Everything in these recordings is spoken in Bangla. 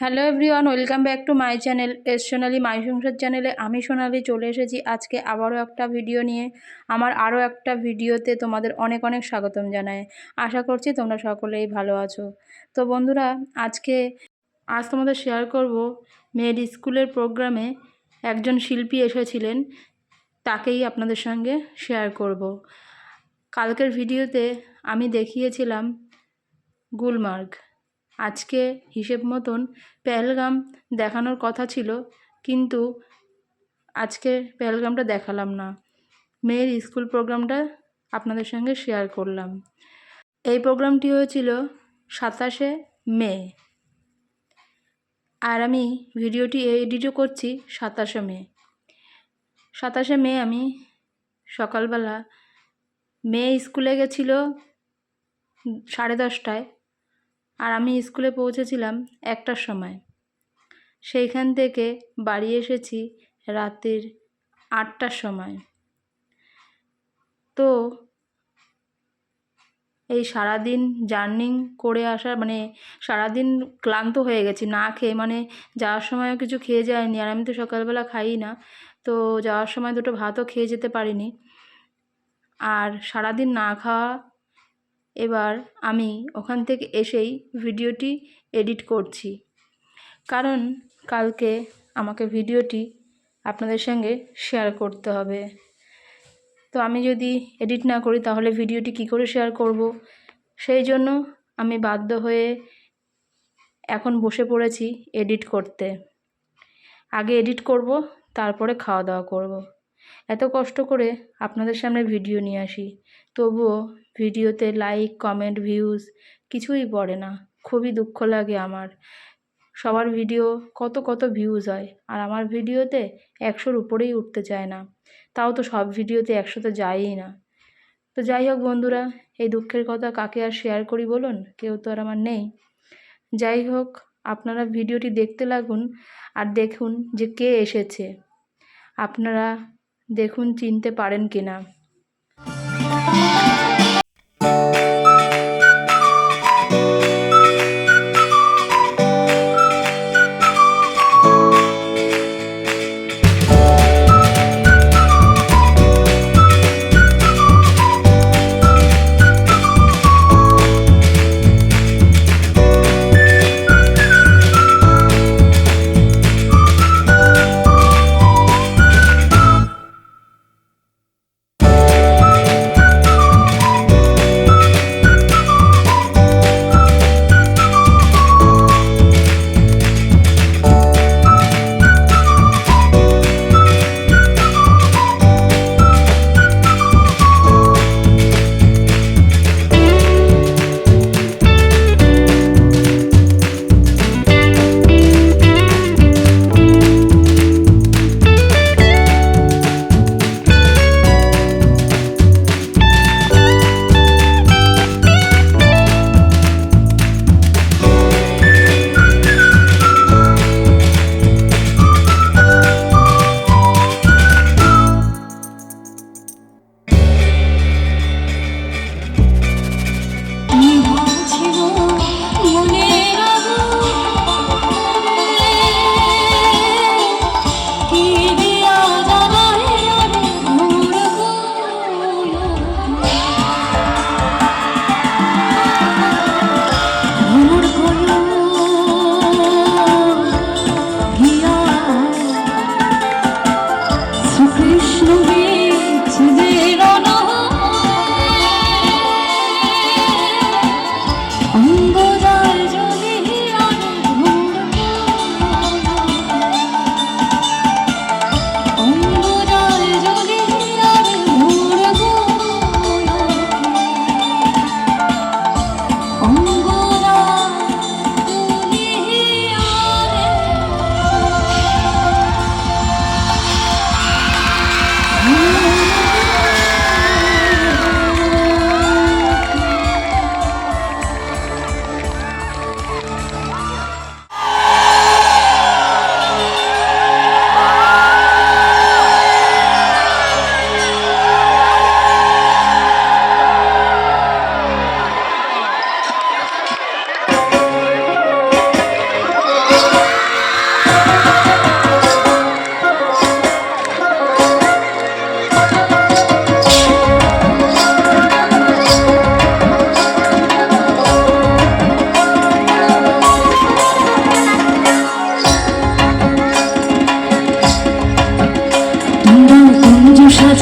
Hello everyone welcome back to my channel S Sonali my Sansar চ্যানেলে আমি সোনালি চলে এসেছি আজকে আবারও একটা ভিডিও নিয়ে। আমার আরও একটা ভিডিওতে তোমাদের অনেক অনেক স্বাগতম জানায় আশা করছি তোমরা সকলেই ভালো আছো। তো বন্ধুরা, আজকে আজ তোমাদের শেয়ার করব মেয়ের স্কুলের প্রোগ্রামে একজন শিল্পী এসেছিলেন, তাকেই আপনাদের সঙ্গে শেয়ার করব। কালকের ভিডিওতে আমি দেখিয়েছিলাম গুলমার্গ। আজকে হিসেব মতন পেহেলগাম দেখানোর কথা ছিল, কিন্তু আজকে পেহেলগামটা দেখালাম না। মেয়ের স্কুল প্রোগ্রামটা আপনাদের সঙ্গে শেয়ার করলাম। এই প্রোগ্রামটি হয়েছিল সাতাশে মে। আর আমি ভিডিওটি এডিটও করছি সাতাশে মে। সাতাশে মে আমি সকালবেলা মেয়ে স্কুলে গেছিল সাড়ে দশটায়। আর আমি স্কুলে পৌঁছেছিলাম একটার সময়। সেইখান থেকে বাড়ি এসেছি রাতের আটটার সময়। তো এই সারাদিন জার্নিং করে আসা মানে সারাদিন ক্লান্ত হয়ে গেছি, না খেয়ে মানে যাওয়ার সময়ও কিছু খেয়ে যায়নি আর আমি তো সকালবেলা খাই না। তো যাওয়ার সময় দুটো ভাতও খেয়ে যেতে পারিনি। আর সারাদিন না খাওয়া এবার আমি ওখান থেকে এসেই ভিডিওটি এডিট করছি। কারণ কালকে আমাকে ভিডিওটি আপনাদের সঙ্গে শেয়ার করতে হবে। তো আমি যদি এডিট না করি তাহলে ভিডিওটি কি করে শেয়ার করব? সেই জন্য আমি বাধ্য হয়ে এখন বসে পড়েছি এডিট করতে। আগে এডিট করব, তারপরে খাওয়া দাওয়া করব। এত কষ্ট করে আপনাদের সামনে ভিডিও নিয়ে আসি। তবুও ভিডিওতে লাইক কমেন্ট ভিউজ কিছুই পড়ে না। খুবই দুঃখ লাগে আমার। সবার ভিডিও কত কত ভিউজ হয় আর আমার ভিডিওতে একশোর উপরেই উঠতে চায় না। তাও তো সব ভিডিওতে একশোতে যায়ই না। তো যাই হোক বন্ধুরা, এই দুঃখের কথা কাকে আর শেয়ার করি বলুন? কেউ তো আর আমার নেই। যাই হোক, আপনারা ভিডিওটি দেখতে লাগুন আর দেখুন যে কে এসেছে। আপনারা দেখুন, চিনতে পারেন কিনা।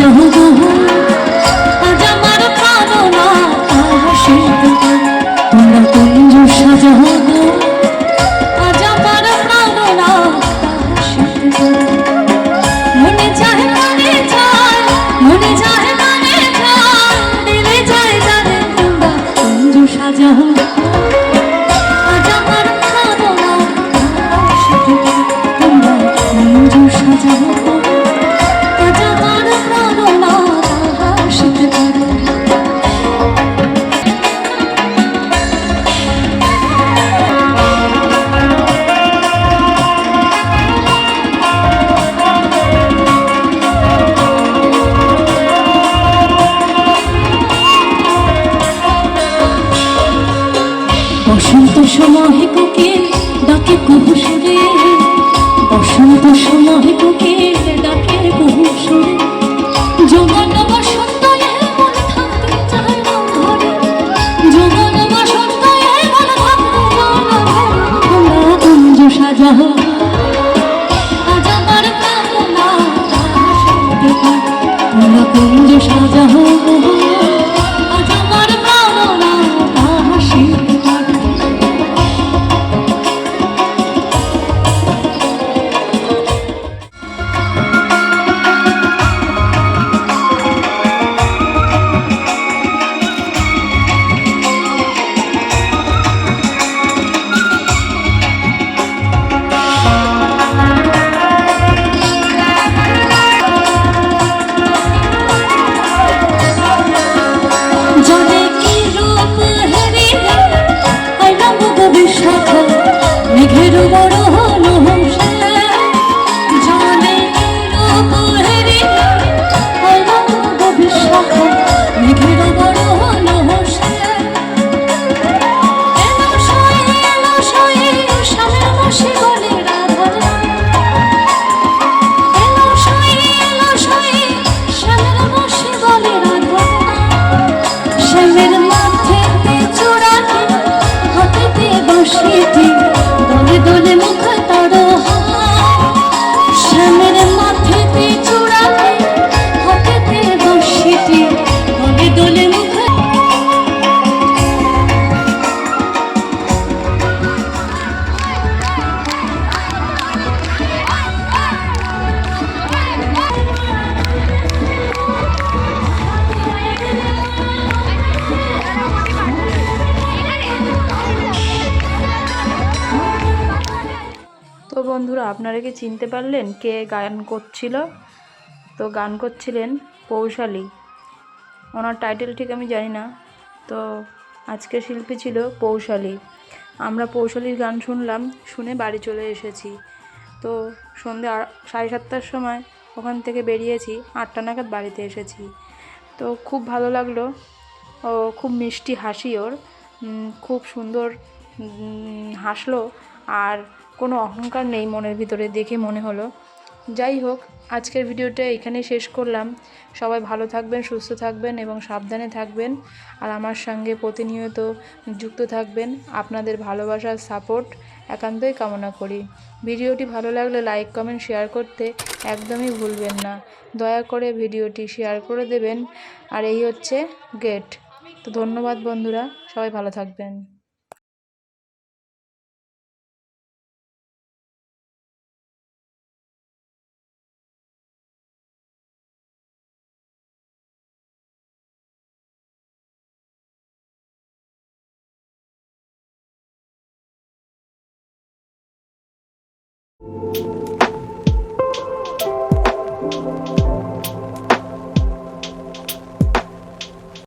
বহু বহু সময় তোকে ডাকে কুহুসুরে যৌবন বসন্ত এমন থাকতে চায় না ঘরে যৌবন বসন্ত সাজাও আজ আমার কামনা সাথে yo বন্ধুরা, আপনারা কি চিনতে পারলেন কে গান করছিল? তো গান করছিলেন পৌশালী। ওনার টাইটেল ঠিক আমি জানি না। তো আজকের শিল্পী ছিল পৌশালী। আমরা পৌশালীর গান শুনলাম, শুনে বাড়ি চলে এসেছি। তো সন্ধ্যে সাড়ে সাতটার সময় ওখান থেকে বেরিয়েছি, আটটা নাগাদ বাড়িতে এসেছি। তো খুব ভালো লাগল। ও খুব মিষ্টি হাসি ওর। খুব সুন্দর হাসলো। আর কোনো অহংকার নেই মনের ভিতরে দেখে মনে হলো। যাই হোক, আজকের ভিডিওটা এখানেই শেষ করলাম। সবাই ভালো থাকবেন, সুস্থ থাকবেন এবং সাবধানে থাকবেন। আর আমার সঙ্গে প্রতিনিয়ত যুক্ত থাকবেন। আপনাদের ভালোবাসার সাপোর্ট একান্তই কামনা করি। ভিডিওটি ভালো লাগলে লাইক, কমেন্ট, শেয়ার করতে একদমই ভুলবেন না। দয়া করে ভিডিওটি শেয়ার করে দেবেন। আর এই হচ্ছে গেট। তো ধন্যবাদ বন্ধুরা, সবাই ভালো থাকবেন।